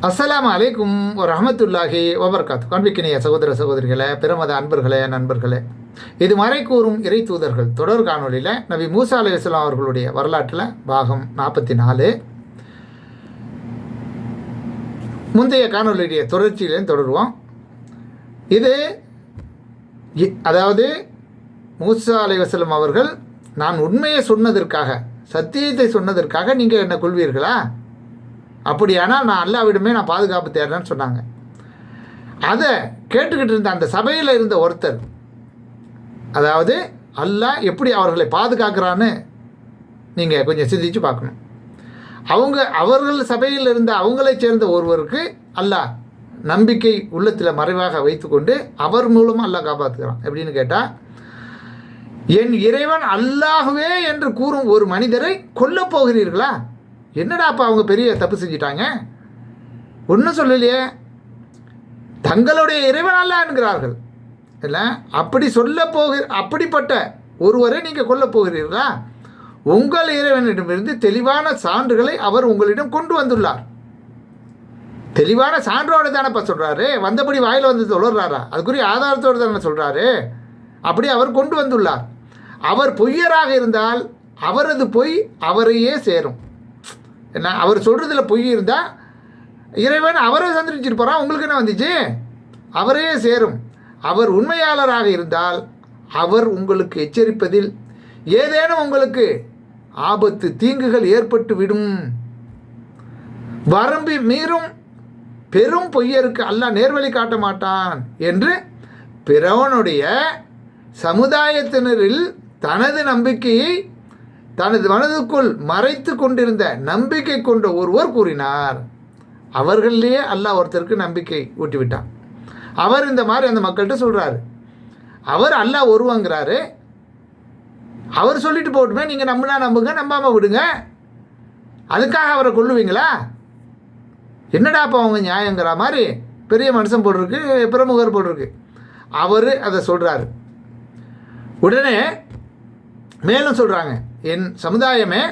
அஸ்லாம் அலைக்கும் ரஹமத்துல்லாஹி வபர்காத் காண்பிக்கினிய சகோதர சகோதரிகளே பிரமத அன்பர்களே நண்பர்களே இது மறை கூறும் இறை தூதர்கள் தொடர் காணொளியில் நபி மூசா அலி இஸ்லாம் அவர்களுடைய வரலாற்றில் பாகம் நாற்பத்தி நாலு. முந்தைய காணொலியுடைய தொடர்ச்சியிலையும் தொடருவோம். இது இ- அதாவது மூசா அலி வசலம் அவர்கள் நான் உண்மையை சொன்னதற்காக சத்தியத்தை சொன்னதற்காக நீங்கள் என்ன கொள்வீர்களா? அப்படியானால் நான் அல்லாவிடமே நான் பாதுகாப்பு தேடுறேன்னு சொன்னாங்க. அதை கேட்டுக்கிட்டு இருந்த அந்த சபையில் இருந்த ஒருத்தர் அதாவது அல்லாஹ் எப்படி அவர்களை பாதுகாக்கிறான்னு நீங்கள் கொஞ்சம் சிந்திச்சு பார்க்கணும். அவங்க அவர்கள் சபையில் இருந்த அவங்களைச் சேர்ந்த ஒருவருக்கு அல்லாஹ் நம்பிக்கை உள்ளத்தில் மறைவாக வைத்துக்கொண்டு அவர் மூலமாக அல்லாஹ் காப்பாற்றுக்கிறான் எப்படின்னு கேட்டால் என் இறைவன் அல்லாகவே என்று கூறும் ஒரு மனிதரை கொல்லப் போகிறீர்களா? என்னடா அப்போ அவங்க பெரிய தப்பு செஞ்சிட்டாங்க? ஒன்றும் சொல்லலையே. தங்களுடைய இறைவனல்ல என்கிறார்கள் இல்லை அப்படி சொல்ல போக அப்படிப்பட்ட ஒருவரை நீங்கள் கொல்லப் போகிறீர்களா? உங்கள் இறைவனிடமிருந்து தெளிவான சான்றுகளை அவர் உங்களிடம் கொண்டு வந்துள்ளார். தெளிவான சான்றோடு தானேப்பா சொல்கிறாரு வந்தபடி வாயில் வந்து சொல்கிறாரா அதுக்குரிய ஆதாரத்தோடு தானே சொல்கிறாரு அப்படி அவர் கொண்டு வந்துள்ளார். அவர் பொய்யராக இருந்தால் அவரது பொய் அவரையே சேரும். என்ன அவர் சொல்கிறதுல பொய் இருந்தால் இறைவன் அவரை சந்திரிச்சிட்டு போகிறான் உங்களுக்கு என்ன வந்துச்சு? அவரே சேரும். அவர் உண்மையாளராக இருந்தால் அவர் உங்களுக்கு எச்சரிப்பதில் ஏதேனும் உங்களுக்கு ஆபத்து தீங்குகள் ஏற்பட்டு விடும். வரம்பி மீறும். பெரும் பொய்யருக்கு அல்லாஹ் நேர்வழி காட்ட மாட்டான் என்று பிறவனுடைய சமுதாயத்தினரில் தனது நம்பிக்கையை தனது மனதுக்குள் மறைத்து கொண்டிருந்த நம்பிக்கை கொண்ட ஒருவர் கூறினார் அவர்களிலேயே அல்லாஹ் ஒருத்தருக்கு நம்பிக்கை ஊட்டிவிட்டான். அவர் இந்த மாதிரி அந்த மக்கள்கிட்ட சொல்கிறாரு அவர் அல்லாஹ் ஒருவங்கிறாரு. அவர் சொல்லிட்டு போட்டுமே நீங்கள் நம்பினா நம்புங்க நம்பாமல் விடுங்க. அதுக்காக அவரை கொள்ளுவீங்களா என்னடா அப்போ அவங்க நியாயங்கிற மாதிரி பெரிய மனுஷன் போட்டிருக்கு பிரமுகர் போட்டிருக்கு அவர் அதை சொல்கிறாரு உடனே மேலும் சொல்கிறாங்க என் சமுதாயமே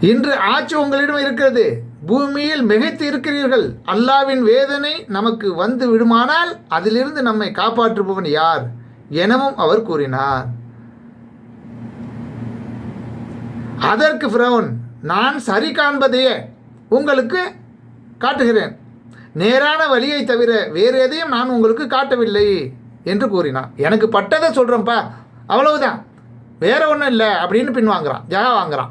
இன்று ஆட்சி உங்களிடம் இருக்கிறது. பூமியில் மிகைத்து இருக்கிறீர்கள். அல்லாவின் வேதனை நமக்கு வந்து விடுமானால் அதிலிருந்து நம்மை காப்பாற்றுபவன் யார் எனவும் அவர் கூறினார். அதற்கு ஃபிரௌன் நான் சரி காண்பதையே உங்களுக்கு காட்டுகிறேன். நேரான வழியை தவிர வேறு எதையும் நான் உங்களுக்கு காட்டவில்லை என்று கூறினான் எனக்கு பட்டதை சொல்கிறேன்ப்பா அவ்வளவுதான். வேற ஒன்றும் இல்லை அப்படின்னு பின் வாங்குறான் ஜகா வாங்குறான்.